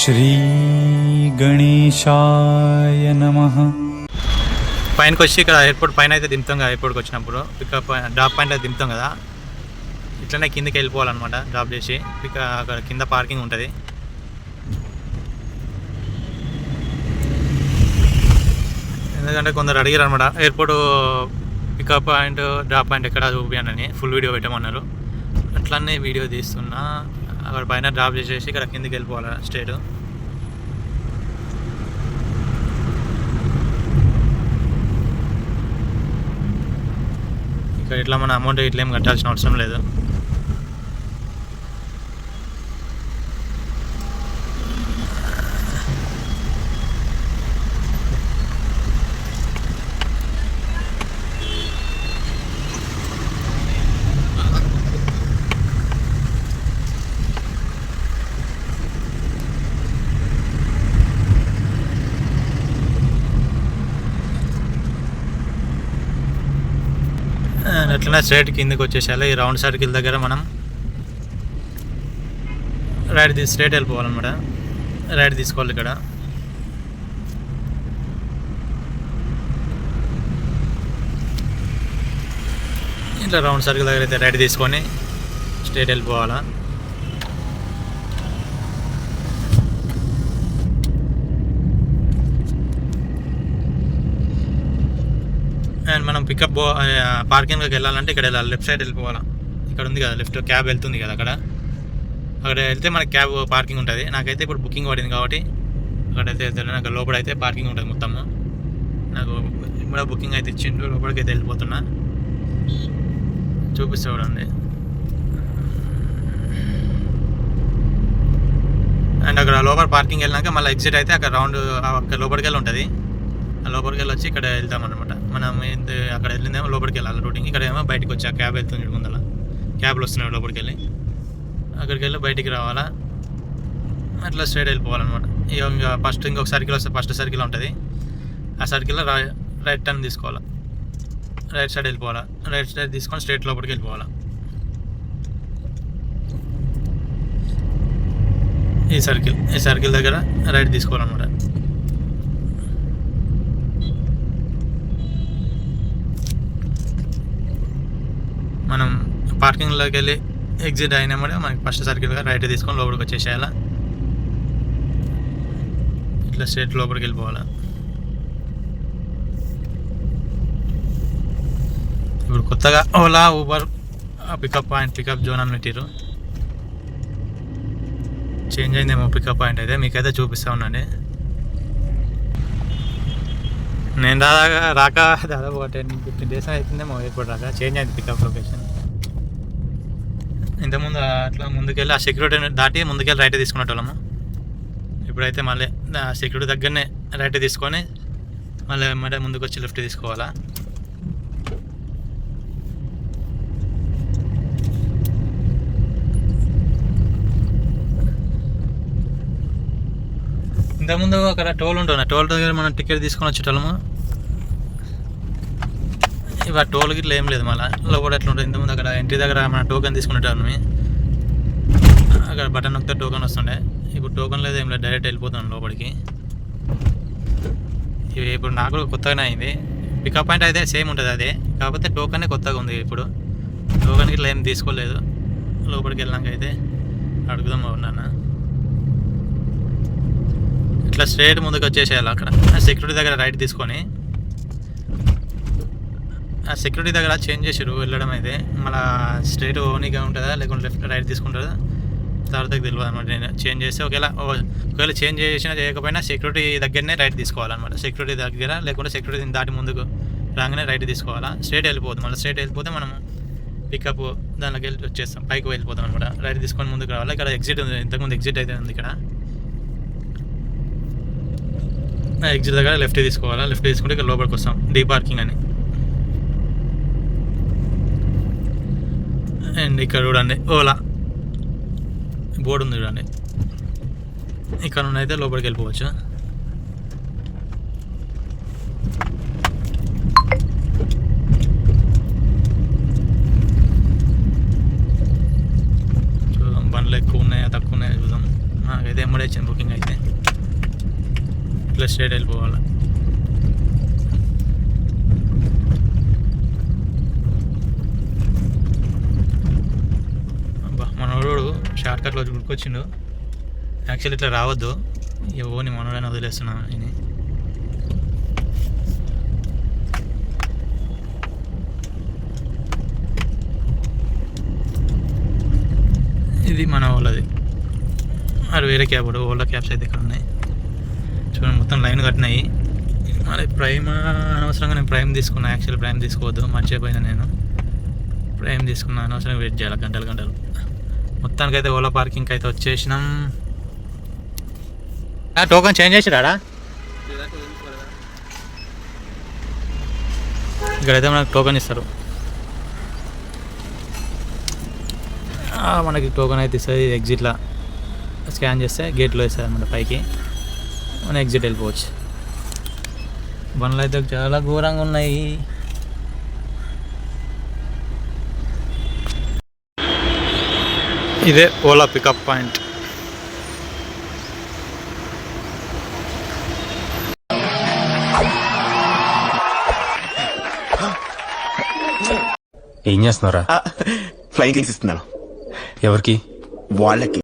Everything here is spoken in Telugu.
శ్రీగణేశాయ నమ. పైనకి వచ్చి ఇక్కడ ఎయిర్పోర్ట్ పైన అయితే దింపుతాం కదా ఎయిర్పోర్ట్కి వచ్చినప్పుడు. పికప్ డ్రాప్ పాయింట్ అయితే దింపుతాం కదా. ఇట్లనే కిందకి వెళ్ళిపోవాలన్నమాట డ్రాప్ చేసి. పిక అక్కడ కింద పార్కింగ్ ఉంటుంది. ఎందుకంటే కొందరు అడిగారు అనమాట airport pickup point drop point ఎక్కడ చూపించానని ఫుల్ వీడియో పెట్టమన్నారు. అట్లనే వీడియో తీస్తున్నా. అక్కడ పైన డ్రాప్ చేసేసి ఇక్కడ కిందికి వెళ్ళిపోవాలి స్ట్రేట్ ఇక్కడ ఇట్లా మన అమౌంట్ ఇట్లా ఏం కట్టాల్సిన అవసరం లేదు. ఎట్లనే స్ట్రైట్ కిందకి వచ్చేసేయాలి. ఈ రౌండ్ సర్కిల్ దగ్గర మనం రైట్ తీసి స్ట్రైట్ వెళ్ళిపోవాలన్నమాట రైట్ తీసుకోవాలి ఇక్కడ. ఇట్లా రౌండ్ సర్కిల్ దగ్గర అయితే రైట్ తీసుకొని స్ట్రైట్ వెళ్ళిపోవాలా అండ్ మనం పికప్ పార్కింగ్కి వెళ్ళాలంటే ఇక్కడ వెళ్ళాలి. లెఫ్ట్ సైడ్ వెళ్ళిపోవాలా. ఇక్కడ ఉంది కదా లెఫ్ట్ క్యాబ్ వెళ్తుంది కదా అక్కడ. అక్కడ వెళ్తే మనకి క్యాబ్ పార్కింగ్ ఉంటుంది. నాకైతే ఇప్పుడు బుకింగ్ పడింది కాబట్టి అక్కడైతే వెళ్తాను. నాకు లోపల అయితే పార్కింగ్ ఉంటుంది మొత్తము. నాకు ఇప్పుడు బుకింగ్ అయితే ఇచ్చిండు లోపలికి అయితే వెళ్ళిపోతున్నా. చూపిస్తే చూడండి. అండ్ అక్కడ లోపల పార్కింగ్ వెళ్ళినాక మళ్ళీ ఎగ్జిట్ అయితే అక్కడ రౌండ్ అక్కడ లోపలికి వెళ్ళి ఉంటుంది. లోపలికి వెళ్ళి వచ్చి ఇక్కడ వెళ్తాం అనమాట మనం ఏంది అక్కడ వెళ్ళిందేమో లోపలికి వెళ్ళాలి రూటింగ్. ఇక్కడ ఏమో బయటకు వచ్చా క్యాబ్ వెళ్తుంది చూడు ముందర క్యాబ్లు వస్తున్నాయి లోపలికి వెళ్ళి అక్కడికి వెళ్ళి బయటికి రావాలా. అట్లా స్ట్రైట్ వెళ్ళిపోవాలన్నమాట. ఇక ఇంకా ఫస్ట్ ఇంకొక సర్కిల్ వస్తే ఫస్ట్ సర్కిల్ ఉంటుంది. ఆ సర్కిల్లో రా రైట్ టర్న్ తీసుకోవాలా. రైట్ సైడ్ వెళ్ళిపోవాలా. రైట్ సైడ్ తీసుకొని స్ట్రైట్ లోపలికి వెళ్ళిపోవాలా. ఈ సర్కిల్ ఈ సర్కిల్ దగ్గర రైట్ తీసుకోవాలన్నమాట. మనం పార్కింగ్లోకి వెళ్ళి ఎగ్జిట్ అయినామంటే మనకి ఫస్ట్ సర్కిల్గా రైట్ తీసుకొని లోపలికి వచ్చేసేయాలా? ఇట్లా స్ట్రేట్ లోపలికి వెళ్ళిపోవాలా? ఇప్పుడు కొత్తగా Ola Uber pickup point pickup zone అని పెట్టారు చేంజ్ అయిందేమో పికప్ పాయింట్ అయితే మీకైతే చూపిస్తా ఉన్నాండి నేను రాగా రాక దాదాపు ఒక టెన్ ఫిఫ్టీన్ డేస్ అవుతుందేమో ఎయిర్పోర్ట్ రాక. చేంజ్ అయింది పికప్ లొకేషన్ ఇంతకుముందు అట్లా ముందుకెళ్ళి ఆ సెక్యూరిటీ దాటి ముందుకెళ్ళి రైట్ తీసుకునేటోళ్ళము. ఇప్పుడైతే మళ్ళీ ఆ సెక్యూరిటీ దగ్గరనే రైట్ తీసుకొని మళ్ళీ మళ్ళీ ముందుకు వచ్చి లెఫ్ట్ తీసుకోవాలా. ఇంతకుముందు అక్కడ టోల్ ఉంటుంది. టోల్ దగ్గర మనం టికెట్ తీసుకొని వచ్చేటోళ్ళము. ఇవి ఆ టోల్ గిట్ల ఏం లేదు మళ్ళీ. లోపల ఎట్లా ఉంటుంది ఇంతకుముందు అక్కడ ఎంట్రీ దగ్గర మన టోకెన్ తీసుకునేటోళ్ళమి. అక్కడ బటన్ నొక్కితే టోకెన్ వస్తుండే. ఇప్పుడు టోకెన్ లేదు ఏం లేదు. డైరెక్ట్ వెళ్ళిపోతున్నాను లోపలికి. ఇవి ఇప్పుడు నాకు కూడా కొత్తగానే అయింది. పికప్ పాయింట్ అయితే సేమ్ ఉంటుంది అదే. కాకపోతే టోకెన్ కొత్తగా ఉంది ఇప్పుడు. టోకెన్ గిట్ల ఏం తీసుకోలేదు. లోపలికి వెళ్ళాక అయితే అడుగుదాం ఉన్నాను ఇట్లా స్ట్రేట్ ముందుకు వచ్చేసేయాలి అక్కడ సెక్యూరిటీ దగ్గర రైట్ తీసుకొని ఆ సెక్యూరిటీ దగ్గర చేంజ్ చేసారు వెళ్ళడం అయితే. మళ్ళీ స్ట్రేట్ ఓనీగా ఉంటుందా లేకుంటే లెఫ్ట్ రైట్ తీసుకుంటుందా తర్వాత తెలియదు అనమాట నేను చేంజ్ చేస్తే ఒకవేళ ఒకవేళ చేంజ్ చేసినా చేయకపోయినా సెక్యూరిటీ దగ్గరనే రైట్ తీసుకోవాలన్నమాట. సెక్యూరిటీ దగ్గర లేకుంటే సెక్యూరిటీ దాటి ముందుకు రాగానే రైట్ తీసుకోవాలా? స్ట్రేట్ వెళ్ళిపోదు. మళ్ళీ స్ట్రేట్ వెళ్ళిపోతే మనం పికప్ దానిలోకి వెళ్ళి వచ్చేస్తాం. పైకి వెళ్ళిపోతాం అనమాట రైట్ తీసుకొని ముందుకు రావాలి. ఇక్కడ ఎగ్జిట్ ఉంది. ఇంతకుముందు ఎగ్జిట్ అయితే ఉంది ఇక్కడ. ఎగ్జిట్ దగ్గర లెఫ్ట్ తీసుకోవాలా? లెఫ్ట్ తీసుకుంటే ఇక్కడ లోపలికి వస్తాం. డీ పార్కింగ్ అని. అండ్ ఇక్కడ చూడండి ఓలా. బోర్డు ఉంది చూడండి. ఇక్కడ నుండి అయితే లోపలికి వెళ్ళిపోవచ్చు చూద్దాం బండ్లు ఎక్కువ ఉన్నాయా తక్కువ ఉన్నాయా చూద్దాం నాకైతే నాకైతే ఎమ్మడే వచ్చింది బుకింగ్ అయితే ఇట్లా స్ట్రేట్ వెళ్ళిపోవాలి? మనోడు షార్ట్ కట్లో గుడికొచ్చిండు యాక్చువల్లీ ఇట్లా రావద్దు. ఎవరిని మనోడని వదిలేస్తున్నా నేను ఇది మన వాళ్ళది. మరి వేరే క్యాబ్ కూడా ఓలా క్యాబ్స్ అయితే ఇక్కడ ఉన్నాయి. చూడండి మొత్తం లైన్ కట్టినాయి. మరి ప్రైమ్ అనవసరంగా నేను ప్రైమ్ తీసుకున్నా. యాక్చువల్ ప్రైమ్ తీసుకోవద్దు మర్చిపోయినా నేను. ప్రైమ్ తీసుకున్నా అనవసరంగా వెయిట్ చేయాలి గంటలు గంటలు. మొత్తానికైతే ఓలా పార్కింగ్కి అయితే వచ్చేసినాం. టోకన్ చేంజ్ చేసిరాడా? ఇక్కడైతే మనకు టోకన్ ఇస్తారు. మనకి టోకన్ అయితే ఇస్తుంది ఎగ్జిట్లో స్కాన్ చేస్తే గేట్లో వేస్తారు అనమాట పైకి. మనం ఎగ్జిట్ వెళ్ళిపోవచ్చు. బండ్లు అయితే చాలా ఘోరంగా ఉన్నాయి. ఇదే ఓలా పికప్ పాయింట్ ఏం చేస్తున్నారా కిక్స్ ఇస్తున్నాను. ఎవరికి? వాళ్ళకి.